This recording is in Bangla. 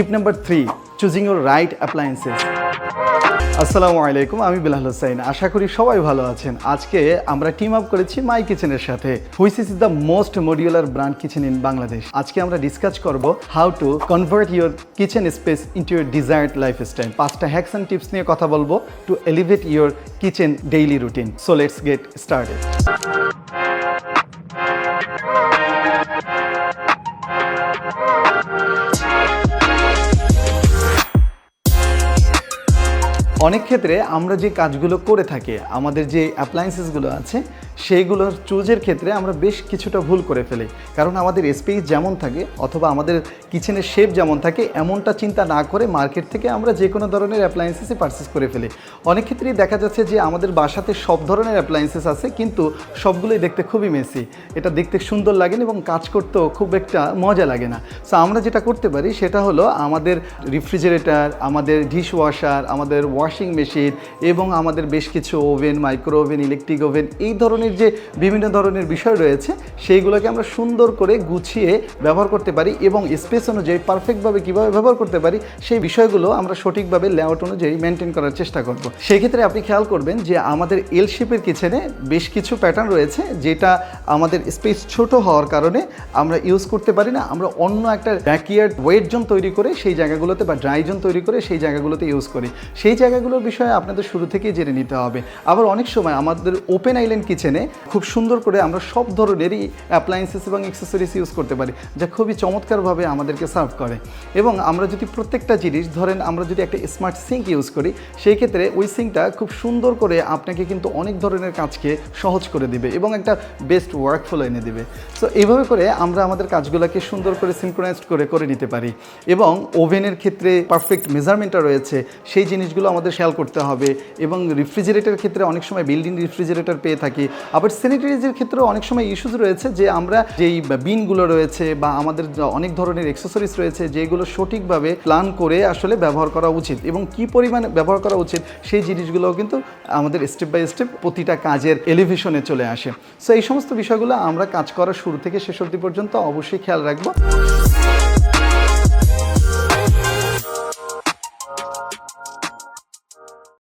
Tip number three choosing your right appliances আসসালামু আলাইকুম আমি বিলাল হোসাইন আশা করি সবাই ভালো আছেন। আজকে আমরা টিম আপ করেছি মাই কিচেনের সাথে। Which is the most modular brand kitchen in Bangladesh আজকে আমরা ডিসকাস করব how to convert your kitchen space into your desired lifestyle পাঁচটা হ্যাকস অ্যান্ড টিপস নিয়ে কথা বলব to elevate your kitchen daily routine so let's get started অনেক ক্ষেত্রে আমরা যে কাজগুলো করে থাকি, আমাদের যে অ্যাপ্লায়েন্সেসগুলো আছে সেইগুলোর চুজের ক্ষেত্রে আমরা বেশ কিছুটা ভুল করে ফেলি। কারণ আমাদের স্পেস যেমন থাকে অথবা আমাদের কিচেনের শেপ যেমন থাকে, এমনটা চিন্তা না করে মার্কেট থেকে আমরা যে কোনো ধরনের অ্যাপ্লায়েন্সেসই পারচেস করে ফেলি। অনেক ক্ষেত্রেই দেখা যাচ্ছে যে আমাদের বাসাতে সব ধরনের অ্যাপ্লায়েন্সেস আছে, কিন্তু সবগুলোই দেখতে খুবই মেসি এটা দেখতে সুন্দর লাগে না এবং কাজ করতেও খুব একটা মজা লাগে না। সো আমরা যেটা করতে পারি সেটা হলো আমাদের রেফ্রিজারেটর আমাদের ডিশ ওয়াশার আমাদের ওয়াশিং মেশিন এবং আমাদের বেশ কিছু oven micro oven electric oven এই ধরনের যে বিভিন্ন ধরনের বিষয় রয়েছে, সেইগুলোকে আমরা সুন্দর করে গুছিয়ে ব্যবহার করতে পারি এবং স্পেস অনুযায়ী পারফেক্টভাবে কীভাবে ব্যবহার করতে পারি, সেই বিষয়গুলো আমরা সঠিকভাবে লেআউট অনুযায়ী মেনটেন করার চেষ্টা করব। সেই ক্ষেত্রে আপনি খেয়াল করবেন যে আমাদের এল শেপের কিচেনে বেশ কিছু প্যাটার্ন রয়েছে যেটা আমাদের স্পেস ছোট হওয়ার কারণে আমরা ইউজ করতে পারি না, আমরা অন্য একটা ব্যাকইয়ার্ড ওয়েট জোন তৈরি করে সেই জায়গাগুলোতে বা ড্রাই জোন তৈরি করে সেই জায়গাগুলোতে ইউজ করি। সেই জায়গাগুলোর বিষয়ে আপনাদের শুরু থেকেই জেনে নিতে হবে। আবার অনেক সময় আমাদের ওপেন আইল্যান্ড কিচেনে খুব সুন্দর করে আমরা সব ধরনেরই অ্যাপ্লায়েন্সেস এবং অ্যাক্সেসরিজ ইউজ করতে পারি, যা খুবই চমৎকারভাবে আমাদেরকে সার্ভ করে। এবং আমরা যদি প্রত্যেকটা জিনিস, ধরেন আমরা যদি একটা স্মার্ট সিঙ্ক ইউজ করি, সেই ক্ষেত্রে ওই সিঙ্কটা খুব সুন্দর করে আপনাকে কিন্তু অনেক ধরনের কাজকে সহজ করে দিবে এবং একটা বেস্ট ওয়ার্কফ্লো এনে দিবে। সো এইভাবে করে আমরা আমাদের কাজগুলোকে সুন্দর করে সিনক্রোনাইজড করে করে নিতে পারি। এবং ওভেনের ক্ষেত্রে পারফেক্ট মেজারমেন্টটা রয়েছে, সেই জিনিসগুলো আমাদের খেয়াল করতে হবে এবং রেফ্রিজারেটরের ক্ষেত্রে অনেক সময় বিল্ডিং রেফ্রিজারেটর পেয়ে থাকি। আবার স্যানিটারিজের ক্ষেত্রেও অনেক সময় ইস্যুজ রয়েছে যে আমরা যেই বিনগুলো রয়েছে বা আমাদের অনেক ধরনের এক্সেসরিজ রয়েছে যেগুলো সঠিকভাবে প্ল্যান করে আসলে ব্যবহার করা উচিত এবং কি পরিমাণে ব্যবহার করা উচিত সেই জিনিসগুলোও কিন্তু আমাদের স্টেপ বাই স্টেপ প্রতিটা কাজের এলিভেশনে চলে আসে। সো এই সমস্ত বিষয়গুলো আমরা কাজ করার শুরু থেকে শেষ অবধি পর্যন্ত অবশ্যই খেয়াল রাখব।